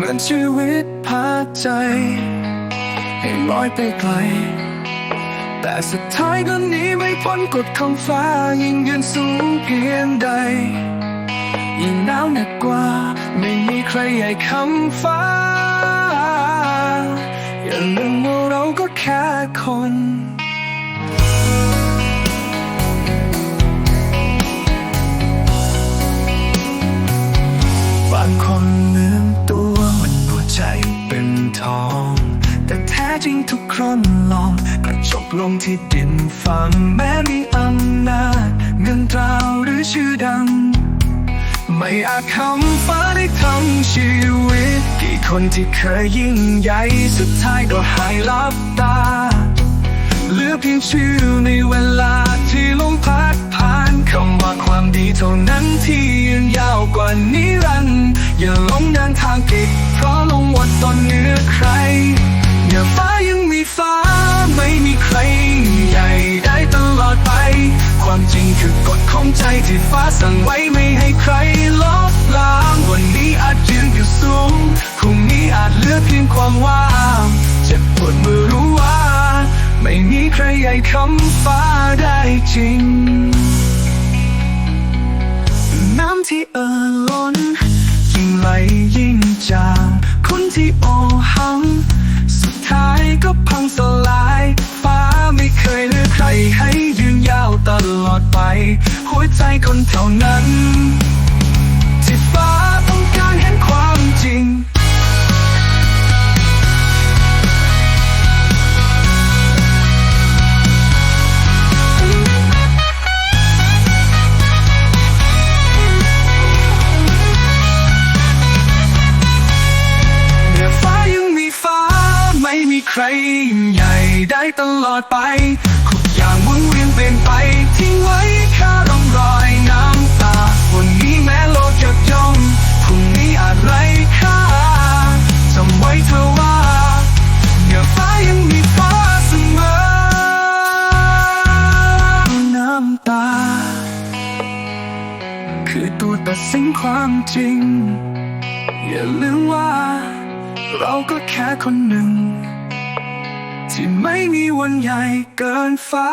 มือนชีวิตพาใจ ให้ลอยไปไกล แต่สุดท้ายก็หนีไม่พ้นกฎของฟ้ายิ่งยืนสูงเพียงใด ยิ่งหนาวหนักกว่า ไม่มีใครใหญ่คำฟ้า อย่าลืมว่าเราก็แค่คน ทอง แต่แท้จริงทุกคนลอง กระจบลงที่ดินฝังแม้มีอำนาจเงินตราหรือชื่อดัง ไม่อาจคำฟ้าได้ทั้งชีวิต กี่คนที่เคยยิ่งใหญ่สุดท้ายก็หายลับตา เหลือเพียงชื่อในเวลาที่ลมพัดผ่านคำว่าความดีเท่านั้นที่ยืนยาวกว่านิรันดร์อย่าหลงเดินทางผิดเพราะ ตอนเหนือใครอย่าฟ้ายังมีฟ้า ไม่มีใครใหญ่ได้ตลอดไป ความจริงคือกฎของใจที่ฟ้าสั่งไว้ไม่ให้ใครลบล้าง วันนี้อาจยืนอยู่สูงพรุ่งนี้อาจเหลือเพียงความว่างเจ็บปวดเมื่อรู้ว่า ไม่มีใครใหญ่คำฟ้าได้จริง น้ำที่เอ่อ หัวใจคนเท่านั้น ที่ฟ้าต้องการเห็นความจริงเมื่อฟ้ายังมีฟ้าไม่มีใครยิ่งใหญ่ได้ตลอดไป คือตัวตัดสินความจริง อย่าลืมว่า เราก็แค่คนหนึ่ง ที่ไม่มีวันใหญ่เกินฟ้า